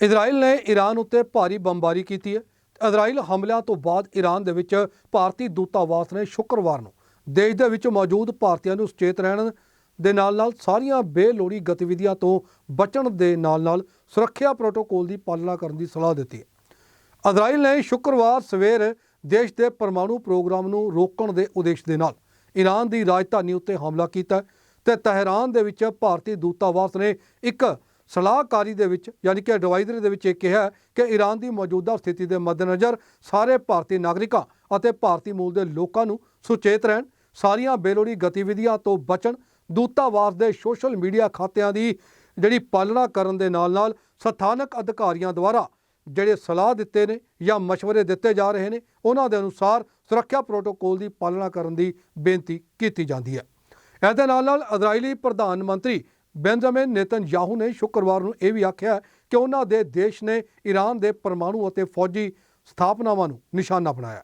Israel ਨੇ Iran ਉੱਤੇ ਭਾਰੀ ਬੰਬਾਰੀ ਕੀਤੀ ਹੈ। ਇਜ਼ਰਾਈਲ ਹਮਲਿਆਂ ਤੋਂ ਬਾਅਦ ਈਰਾਨ ਦੇ ਵਿੱਚ ਭਾਰਤੀ ਦੂਤਾਵਾਸ ਨੇ ਸ਼ੁੱਕਰਵਾਰ ਨੂੰ ਦੇਸ਼ ਦੇ ਵਿੱਚ ਮੌਜੂਦ ਭਾਰਤੀਆਂ ਨੂੰ ਸੁਚੇਤ ਰਹਿਣ ਦੇ ਨਾਲ-ਨਾਲ ਸਾਰੀਆਂ ਬੇਲੋੜੀ ਗਤੀਵਿਧੀਆਂ ਤੋਂ ਬਚਣ ਦੇ ਨਾਲ-ਨਾਲ ਸੁਰੱਖਿਆ ਪ੍ਰੋਟੋਕੋਲ ਦੀ ਪਾਲਣਾ ਕਰਨ ਦੀ ਸਲਾਹ ਦਿੱਤੀ ਹੈ। ਇਜ਼ਰਾਈਲ ਨੇ ਸ਼ੁੱਕਰਵਾਰ ਸਵੇਰ ਦੇਸ਼ ਦੇ ਪਰਮਾਣੂ ਪ੍ਰੋਗਰਾਮ ਨੂੰ ਰੋਕਣ ਦੇ ਉਦੇਸ਼ ਦੇ ਨਾਲ ਈਰਾਨ ਦੀ ਰਾਜਧਾਨੀ ਉੱਤੇ ਹਮਲਾ ਕੀਤਾ ਤੇ ਤਹਿਰਾਨ ਦੇ ਵਿੱਚ ਭਾਰਤੀ ਦੂਤਾਵਾਸ ਨੇ ਇੱਕ ਸਲਾਹਕਾਰੀ ਦੇ ਵਿੱਚ, ਯਾਨੀ ਕਿ ਐਡਵਾਈਜ਼ਰੀ ਦੇ ਵਿੱਚ ਇਹ ਕਿਹਾ ਕਿ ਈਰਾਨ ਦੀ ਮੌਜੂਦਾ ਸਥਿਤੀ ਦੇ ਮੱਦੇਨਜ਼ਰ ਸਾਰੇ ਭਾਰਤੀ ਨਾਗਰਿਕਾਂ ਅਤੇ ਭਾਰਤੀ ਮੂਲ ਦੇ ਲੋਕਾਂ ਨੂੰ ਸੁਚੇਤ ਰਹਿਣ, ਸਾਰੀਆਂ ਬੇਲੋੜੀ ਗਤੀਵਿਧੀਆਂ ਤੋਂ ਬਚਣ, ਦੂਤਾਵਾਸ ਦੇ ਸੋਸ਼ਲ ਮੀਡੀਆ ਖਾਤਿਆਂ ਦੀ ਜਿਹੜੀ ਪਾਲਣਾ ਕਰਨ ਦੇ ਨਾਲ-ਨਾਲ ਸਥਾਨਕ ਅਧਿਕਾਰੀਆਂ ਦੁਆਰਾ ਜਿਹੜੇ ਸਲਾਹ ਦਿੱਤੇ ਨੇ ਜਾਂ مشਵਰੇ ਦਿੱਤੇ ਜਾ ਰਹੇ ਨੇ, ਉਹਨਾਂ ਦੇ ਅਨੁਸਾਰ ਸੁਰੱਖਿਆ ਪ੍ਰੋਟੋਕੋਲ ਦੀ ਪਾਲਣਾ ਕਰਨ ਦੀ ਬੇਨਤੀ ਕੀਤੀ ਜਾਂਦੀ ਹੈ। ਇਹਦੇ ਨਾਲ ਨਾਲ ਇਜ਼ਰਾਈਲੀ ਪ੍ਰਧਾਨ ਮੰਤਰੀ ਬੈਂਜਾਮਿਨ ਨੇਤਨਯਾਹੂ ਨੇ ਸ਼ੁੱਕਰਵਾਰ ਨੂੰ ਇਹ ਵੀ ਆਖਿਆ ਕਿ ਉਹਨਾਂ ਦੇ ਦੇਸ਼ ਨੇ ਈਰਾਨ ਦੇ ਪਰਮਾਣੂ ਅਤੇ ਫੌਜੀ ਸਥਾਪਨਾਵਾਂ ਨੂੰ ਨਿਸ਼ਾਨਾ ਬਣਾਇਆ।